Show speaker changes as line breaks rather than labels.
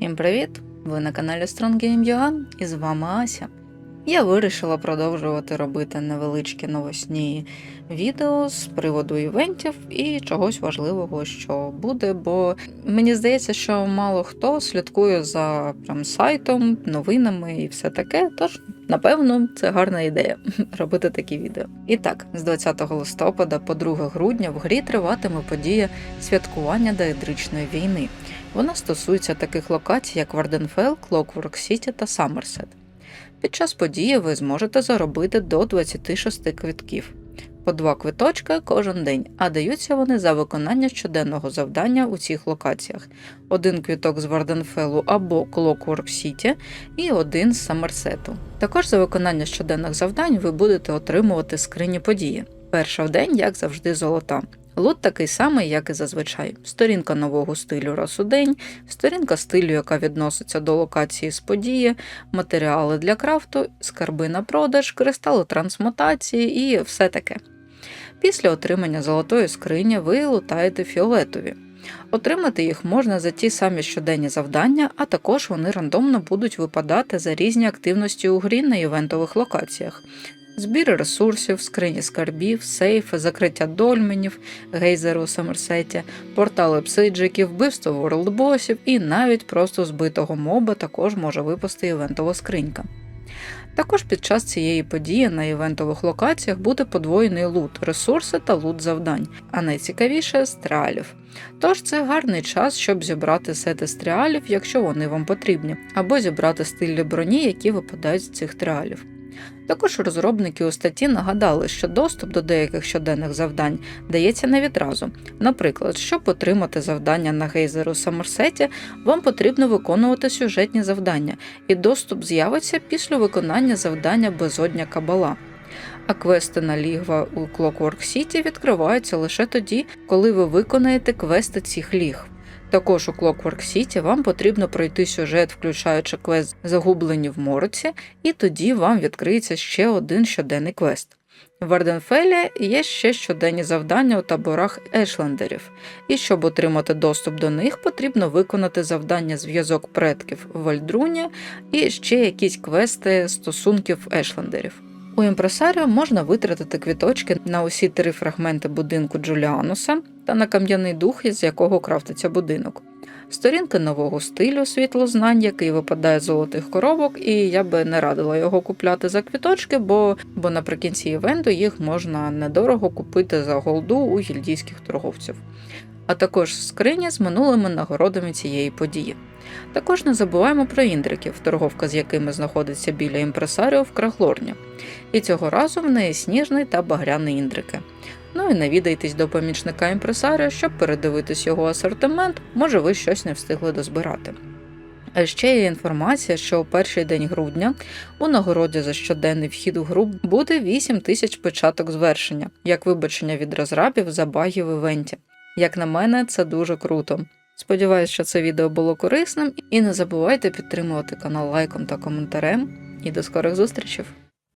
Всім привіт! Ви на каналі Strong Game і з вами Ася. Я вирішила продовжувати робити невеличкі новосні відео з приводу івентів і чогось важливого, що буде, бо мені здається, що мало хто слідкує за прям сайтом, новинами і все таке. Тож, напевно, це гарна ідея робити такі відео. І так, з 20 листопада по 2 грудня в грі триватиме подія святкування Даедричної війни. Вона стосується таких локацій, як Варденфелл, Клокворк Сіті та Саммерсет. Під час події ви зможете заробити до 26 квитків. По два квиточка кожен день, а даються вони за виконання щоденного завдання у цих локаціях: один квіток з Варденфелу або Клокворк Сіті і один з Саммерсету. Також за виконання щоденних завдань ви будете отримувати скрині події. Перша в день, як завжди, золота. Лут такий самий, як і зазвичай: сторінка нового стилю раз у день, сторінка стилю, яка відноситься до локації з події, матеріали для крафту, скарби на продаж, кристали трансмутації і все таке. Після отримання золотої скрині ви лутаєте фіолетові. Отримати їх можна за ті самі щоденні завдання, а також вони рандомно будуть випадати за різні активності у грі на івентових локаціях. Збір ресурсів, скрині скарбів, сейфи, закриття дольменів, гейзери у Самерсеті, портали псиджиків, вбивство ворлдбосів і навіть просто збитого моба також може випасти івентова скринька. Також під час цієї події на івентових локаціях буде подвоєний лут, ресурси та лут завдань, а найцікавіше стріалів. Тож це гарний час, щоб зібрати сети стріалів, якщо вони вам потрібні, або зібрати стилі броні, які випадають з цих тріалів. Також розробники у статті нагадали, що доступ до деяких щоденних завдань дається не відразу. Наприклад, щоб отримати завдання на гейзеру Саммерсеті, вам потрібно виконувати сюжетні завдання, і доступ з'явиться після виконання завдання безодня кабала. А квести на лігва у Clockwork City відкриваються лише тоді, коли ви виконаєте квести цих лігв. Також у Clockwork City вам потрібно пройти сюжет, включаючи квест Загублені в мороці, і тоді вам відкриється ще один щоденний квест. В Варденфелі є ще щоденні завдання у таборах Ешлендерів, і щоб отримати доступ до них, потрібно виконати завдання зв'язок предків в Вальдруні і ще якісь квести стосунків Ешлендерів. У імпресаріо можна витратити квіточки на усі три фрагменти будинку Джуліануса та на кам'яний дух, із якого крафтиться будинок. Сторінки нового стилю світлознань, який випадає з золотих коробок, і я би не радила його купляти за квіточки, бо, бо наприкінці івенту їх можна недорого купити за голду у гільдійських торговців. А також скрині з минулими нагородами цієї події. Також не забуваємо про індриків, торговка з якими знаходиться біля імпресаріо в Крахлорні. І цього разу в неї сніжний та багряний індрики. Ну і навідайтесь до помічника імпресаріо, щоб передивитись його асортимент, може ви щось не встигли дозбирати. А ще є інформація, що у перший день грудня у нагороді за щоденний вхід у гру буде 8 тисяч печаток звершення, як вибачення від розрабів за баги в івенті. Як на мене, це дуже круто. Сподіваюсь, що це відео було корисним, і не забувайте підтримувати канал лайком та коментарем. І до скорих зустрічей!